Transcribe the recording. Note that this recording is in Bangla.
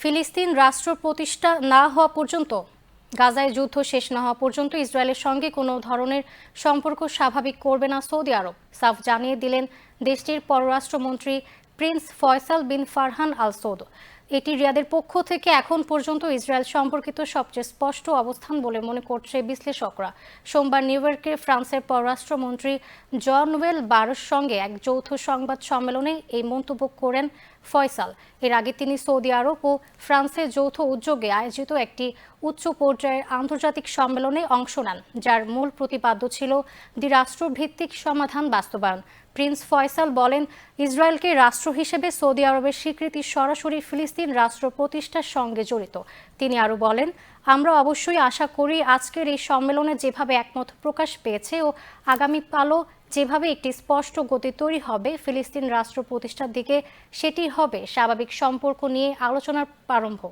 ফিলিস্তিন রাষ্ট্র প্রতিষ্ঠা না হওয়া পর্যন্ত, গাজায় যুদ্ধ শেষ না হওয়া পর্যন্ত ইসরায়েলের সঙ্গে কোনো ধরনের সম্পর্ক স্বাভাবিক করবে না সৌদি আরব। সাফ জানিয়ে দিলেন দেশটির পররাষ্ট্রমন্ত্রী prince Faisal bin Farhan al Saud এটি রিয়াদের পক্ষ থেকে এখন পর্যন্ত ইসরায়েল সম্পর্কিত সবচেয়ে স্পষ্ট অবস্থান বলে মনে করছে বিশ্লেষকরা। সোমবার নিউ ইয়র্কে ফ্রান্সের পররাষ্ট্রমন্ত্রী জন ওয়েল বারোর সঙ্গে এক যৌথ সংবাদ সম্মেলনে এই মন্তব্য করেন ফয়সাল। এর আগে তিনি সৌদি আরব ও ফ্রান্সের যৌথ উদ্যোগে আয়োজিত একটি উচ্চ পর্যায়ের আন্তর্জাতিক সম্মেলনে অংশ নেন, যার মূল প্রতিপাদ্য ছিল দ্বিরাষ্ট্রভিত্তিক সমাধান বাস্তবায়ন। প্রিন্স ফয়সাল বলেন, ইসরায়েলকে রাষ্ট্র হিসেবে সৌদি আরবের স্বীকৃতি সরাসরি ফিলিস্তিন রাষ্ট্র প্রতিষ্ঠার সঙ্গে জড়িত। তিনি আরও বলেন, আমরা অবশ্যই আশা করি আজকের এই সম্মেলনে যেভাবে একমত প্রকাশ পেয়েছে ও আগামীকালও যেভাবে একটি স্পষ্ট গতি তৈরি হবে ফিলিস্তিন রাষ্ট্র প্রতিষ্ঠার দিকে, সেটি হবে স্বাভাবিক সম্পর্ক নিয়ে আলোচনার প্রারম্ভ।